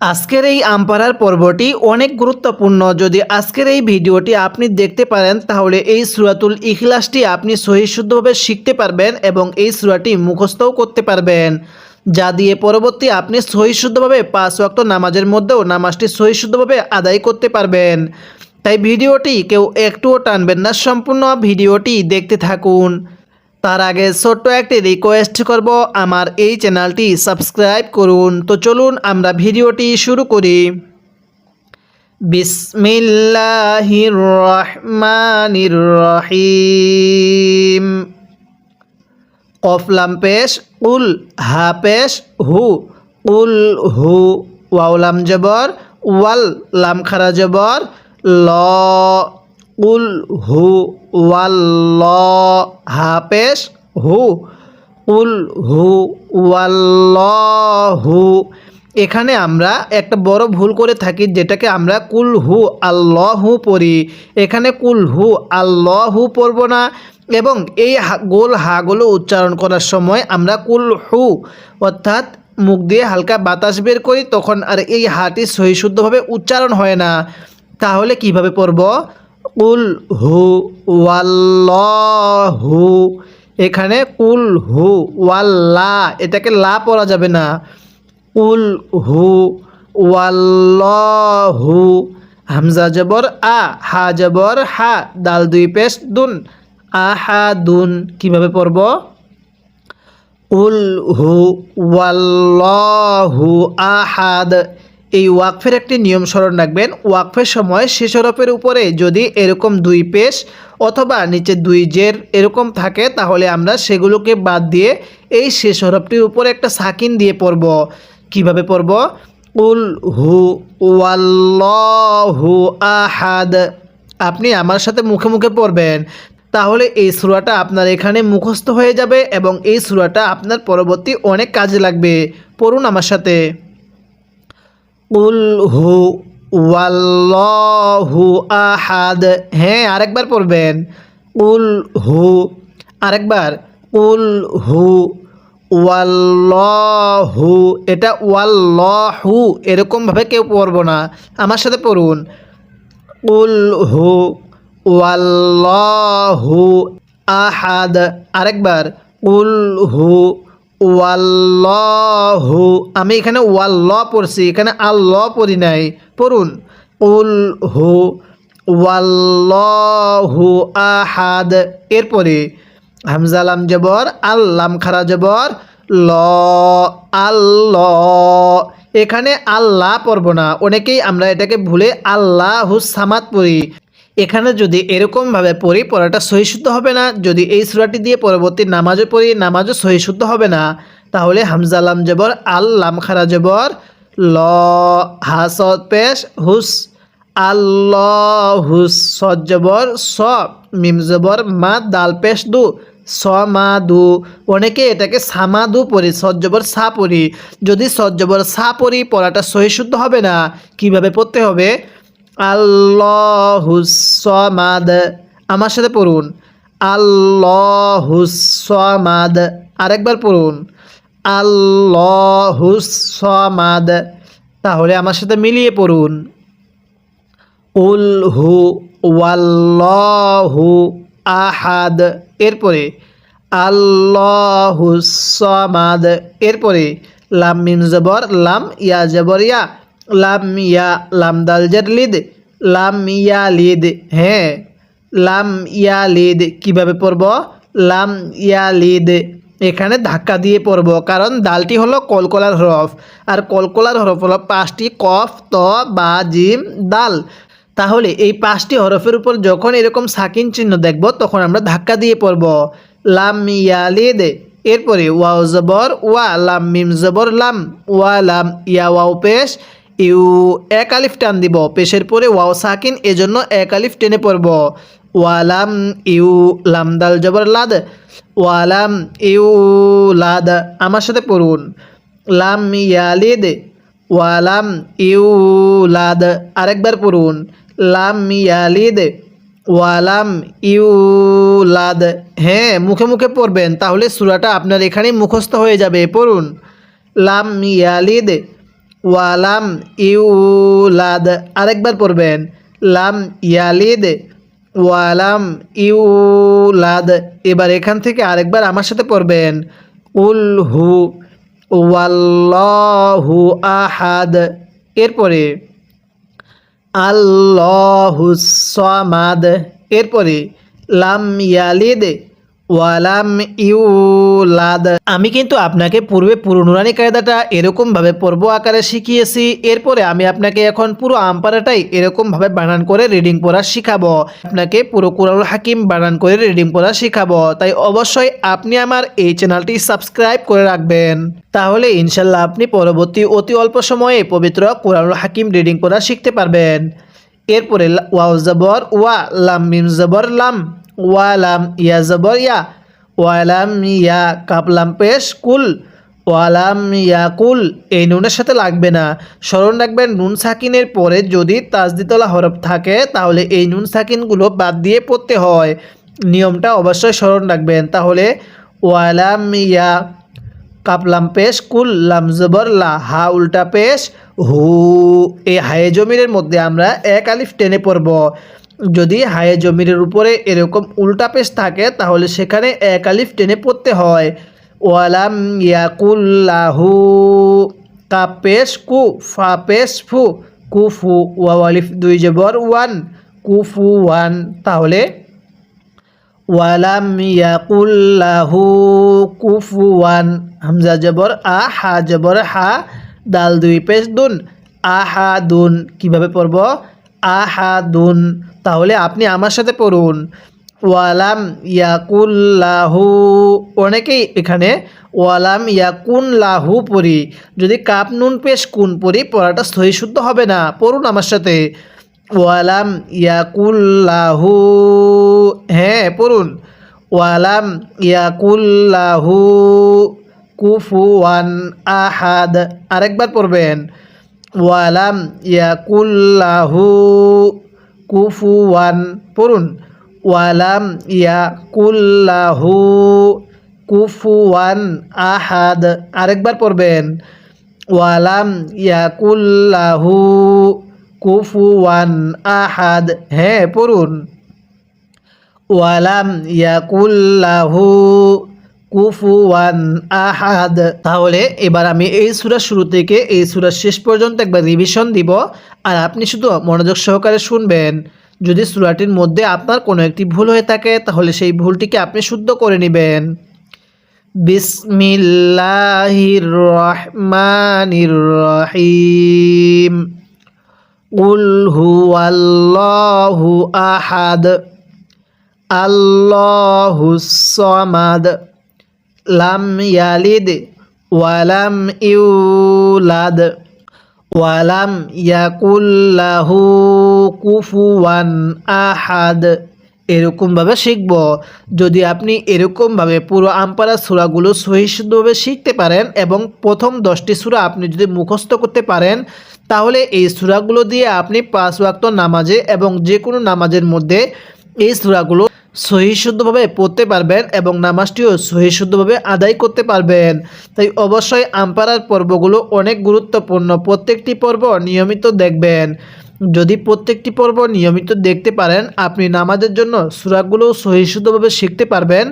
আজকের এই আমপাড়ার পর্বটি অনেক গুরুত্বপূর্ণ। যদি আজকের এই ভিডিওটি আপনি দেখতে পারেন, তাহলে এই সুরাতুল ইখলাসটি আপনি সহিশুদ্ধভাবে শিখতে পারবেন এবং এই সুরাটি মুখস্থও করতে পারবেন। যা দিয়ে পরবর্তী আপনি সহিশুদ্ধভাবে পাঁচ ওয়াক্ত নামাজের মধ্যেও নামাজটি সহিশুদ্ধভাবে আদায় করতে পারবেন। তাই ভিডিওটি কেউ একটুও টানবেন না, সম্পূর্ণ ভিডিওটি দেখতে থাকুন। তার আগে ছোট্ট একটি রিকোয়েস্ট করব, আমার এই চ্যানেলটি সাবস্ক্রাইব করুন। তো চলুন আমরা ভিডিওটি শুরু করি। কফলাম পেশ, উল হা পেশ, হু। উল, হু। ওয়াউলাম জবর, ওয়াল লাম খারা জবর, ল। উল হু ওয়াল ল হা পেশ হু। উল হু ওয়াল হু এখানে আমরা একটা বড় ভুল করে থাকি, যেটাকে আমরা কুল হু আল্লাহু পড়ি। এখানে কুল হু আল্লাহু পড়ব না, এবং এই গোল হাগুলো উচ্চারণ করার সময় আমরা কুল হু, অর্থাৎ মুখ দিয়ে হালকা বাতাস বের করি, তখন আর এই হাটি সহিশুদ্ধভাবে উচ্চারণ হয় না। তাহলে কীভাবে পড়ব? কুল হু ওয়াল্লাহু। এখানে কুল হু ওয়াল্লা, এটাকে লা পড়া যাবে না। উল হু ওয়াল্লাহু। হামজা জবর আ, হা জবর হা, দাল দুই পেশ দুন আহা দুন কীভাবে পড়ব? উল হু ওয়াল্লাহু আহাদ। এই ওয়াকফের একটি নিয়ম স্মরণ রাখবেন। ওয়াকফের সময় শেষ হরফের উপরে যদি এরকম দুই পেশ অথবা নিচে দুই জের এরকম থাকে, তাহলে আমরা সেগুলোকে বাদ দিয়ে এই শেষ হরফটির উপরে একটা সাকিন দিয়ে পড়ব। কীভাবে পড়ব? উল হু, ওয়াল্লাহু আহাদ। আপনি আমার সাথে মুখে মুখে পড়বেন। তাহলে এই সুরাটা আপনার এখানে মুখস্থ হয়ে যাবে এবং এই সুরাটা আপনার পরবর্তী অনেক কাজে লাগবে। পড়ুন আমার সাথে। উল হু ওয়াল্লাহু আহাদ। হ্যাঁ আরেকবার পড়বেন। উল হু, আরেকবার। উল হু ওয়াল্লাহু, এটা ওয়াল্লাহু, এরকমভাবে কেউ পড়ব না। আমার সাথে পড়ুন। উল হু ওয়াল্লাহু আহাদ। আরেকবার। উল হু ওয়াল্লাহু, আমি এখানে ওয়াল্ল পড়ছি, এখানে আল্লাহ পড়ি নাই, পড়ুন। উল হু, ওয়াল্লাহু আহাদ, এরপরে হামজালাম জবর, আল্লাম খারা জবর, ল, আল্লাহ। এখানে আল্লাহ পড়ব না, অনেকেই আমরা এটাকে ভুলে আল্লাহ সামাত পড়ি। এখানে যদি এরকমভাবে পড়ি, পড়াটা সহিশুদ্ধ হবে না। যদি এই সুরাটি দিয়ে পরবর্তী নামাজও পড়ি, নামাজও সহিশুদ্ধ হবে না। তাহলে হামজালাম জবর আল্লাম খারা জবর, ল হাসত পেশ, হুস আল্লাহ হুস সদ জবর, স, মিম জবর, মা, দাল, পেশ, দু, স, মা, দু। অনেকে এটাকে সামাদু পড়ি সজ্জবর সা পড়ি। যদি সজ্জবর সা পড়ি, পড়াটা সহিশুদ্ধ হবে না, কীভাবে পড়তে হবে? আল্লাহুসমাদ আমার সাথে পড়ুন। আল্লাহুসমাদ আরেকবার পড়ুন। আল্লাহুসমাদ তাহলে আমার সাথে মিলিয়ে পড়ুন। উল হু ওয়াল্লাহু আহাদ। এরপরে আল্লাহু সামাদ। এরপরে লাম মিম জবর, লাম ইয়া জবর ইয়া। লাম ইয়া লাম দাল জের লিদ, লাম ইয়া লিদ হ্যাঁ লাম ইয়া লিদ কীভাবে পড়ব? লাম ইয়া লিদ, এখানে ধাক্কা দিয়ে পড়ব, কারণ দালটি হলো কলকলার হরফ, আর কলকলার হরফ হলো পাঁচটি কফ, ত, বা, জিম, দাল। তাহলে এই পাঁচটি হরফের উপর যখন এরকম সাকিন চিহ্ন দেখব, তখন আমরা ধাক্কা দিয়ে পড়ব, লাম ইয়ালিদ এরপরে ওয়াও জবর, ওয়া, লাম মিম জবর, লাম, ওয়া, লাম ইয়া, ওয়াও, পেশ ইউ, এক আলিফ টান দিব। পেশের পরে ওয়াও সাকিন, এজন্য এক আলিফ টেনে পড়ব। ওয়ালাম ইউ লাম দাল জবর লাদ। ওয়ালাম ইউ, লাদ, আমার সাথে পড়ুন। লাম ইয়ালিদ। ওয়ালাম ইউলাদ আরেকবার পড়ুন। লাম ইয়ালিদ। ওয়ালাম ইউলাদ হ্যাঁ মুখে মুখে পড়বেন, তাহলে সূরাটা আপনার এখানেই মুখস্থ হয়ে যাবে। পড়ুন। লাম ইয়ালিদ। ওয়ালাম ইউলাদ। আরেকবার পড়বেন। লাম ইয়ালিদ, ওয়ালাম ইউলাদ। এবার এখান থেকে আরেকবার আমার সাথে পড়বেন। উল হু, ওয়াল্লাহু আহাদ। এরপরে আল্লাহুসমাদ এরপরে, লাম ইয়ালিদ আমি কিন্তু আপনাকে পূর্বে পুরো নুরানি কায়দাটা এরকমভাবে পর্ব আকারে শিখিয়েছি, এরপরে আমি আপনাকে এখন পুরো আমপারাটাই এরকমভাবে বানান করে রিডিং পড়া শিখাবো। আপনাকে পুরো কুরআনুল হাকিম বানান করে রিডিং পড়া শিখাবো। তাই অবশ্যই আপনি আমার এই চ্যানেলটি সাবস্ক্রাইব করে রাখবেন। তাহলে ইনশাল্লাহ আপনি পরবর্তী অতি অল্প সময়ে পবিত্র কোরআনুল হাকিম রিডিং পড়া শিখতে পারবেন। এরপরে ওয়াও জবর, ওয়া লাম জবর লাম। ওয়া লাম ইয়া জবর ইয়া ওয়ালাম ইয়া কাপলাম পেশ কুল, ওয়ালাম ইয়া কুল, এই নুনের সাথে লাগবে না। স্মরণ রাখবেন, নুন সাকিনের পরে যদি তাজদিতলা হরফ থাকে, তাহলে এই নুন সাকিনগুলো বাদ দিয়ে পড়তে হয়। নিয়মটা অবশ্যই স্মরণ রাখবেন। তাহলে, ওয়ালাম ইয়া কাপলাম পেশ কুল, লাম জবর, লা, হা, উল্টা, পেশ, হু, এই হায়ে জমিরের মধ্যে আমরা এক আলিফ টেনে পড়ব। যদি হায়ে জমিরের উপরে এরকম উল্টা পেশ থাকে, তাহলে সেখানে এক আলিফ টেনে পড়তে হয়। ওয়ালাম ইয়াকুল্লাহু কাপ পেশ কু, ফা পেশ ফু, কুফু ওয়া আলিফ দুই জবর ওয়ান, কুফু, ওয়ান। তাহলে ওয়ালাম ইয়াকুল্লাহু কুফুয়ান হামজা জবর আ, হা জবর হা, দাল দুই পেশ দুন। আহা দুন কীভাবে পড়ব? আহা দুন তাহলে আপনি আমার সাথে পড়ুন। ওয়ালাম ইয়াকুল্লাহু। অনেকেই এখানে ওয়ালাম ইয়াকুন লাহু পড়ি। যদি কাপ নুন পেশ কুন পড়ি, পড়াটা সহি শুদ্ধ হবে না। পড়ুন আমার সাথে। ওয়ালাম ইয়াকুল্লাহু। হ্যাঁ পড়ুন। ওয়ালাম ইয়াকুল্লাহু। কুফুয়ান আহাদ। আরেকবার পড়বেন। ওয়ালাম ইয়াকুল্লাহু। কুফুয়ান পড়ুন ওয়ালাম ইয়াকুল্লাহু কুফুয়ান আহাদ আরেকবার পড়বেন ওয়ালাম ইয়াকুল্লাহু কুফুয়ান আহাদ হ্যাঁ পড়ুন ওয়ালাম ইয়াকুল্লাহু কুফুয়ান আহাদ। তাহলে এবার আমি এই সুরার শুরু থেকে এই সুরার শেষ পর্যন্ত একবার রিভিশন দিব। আর আপনি শুধু মনোযোগ সহকারে শুনবেন। যদি সুরাটির মধ্যে আপনার কোনো একটি ভুল হয়ে থাকে, তাহলে সেই ভুলটিকে আপনি শুদ্ধ করে নেবেন। বিসমিল্লাহির রহিম আহাদ। আল্লাহ সামাদ। লাম ইয়ালিদ, ওয়ালাম ইউলাদ, ওয়ালাম ইয়াকুল্লাহু কুফুয়ান আহাদ। এরকমভাবে শিখব। যদি আপনি এরকমভাবে পুরো আমপারা সুরাগুলো সহিষ্ণুভাবে শিখতে পারেন এবং প্রথম দশটি সুরা আপনি যদি মুখস্থ করতে পারেন, তাহলে এই সুরাগুলো দিয়ে আপনি পাঁচ ওয়াক্ত নামাজে এবং যে কোনো নামাজের মধ্যে এই সুরাগুলো সহিশুদ্ধভাবে পড়তে পারবেন এবং নামাজটিও সহিশুদ্ধভাবে আদায় করতে পারবেন। তাই অবশ্যই আমপারার পর্বগুলো অনেক গুরুত্বপূর্ণ। প্রত্যেকটি পর্ব নিয়মিত দেখবেন। যদি প্রত্যেকটি পর্ব নিয়মিত দেখতে পারেন, আপনি নামাজের জন্য সুরাগুলো সহিশুদ্ধভাবে শিখতে পারবেন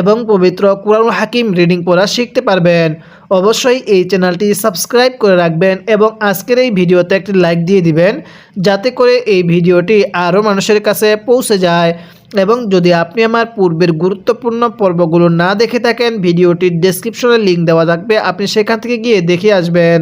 এবং পবিত্র কুরআন হাকিম রিডিং পড়া শিখতে পারবেন। অবশ্যই এই চ্যানেলটি সাবস্ক্রাইব করে রাখবেন এবং আজকের এই ভিডিওতে একটি লাইক দিয়ে দিবেন, যাতে করে এই ভিডিওটি আরও মানুষের কাছে পৌঁছে যায়। এবং যদি আপনি আমার পূর্বের গুরুত্বপূর্ণ পর্বগুলো না দেখে থাকেন, ভিডিওটির ডেসক্রিপশনে লিঙ্ক দেওয়া থাকবে। আপনি সেখান থেকে গিয়ে দেখে আসবেন।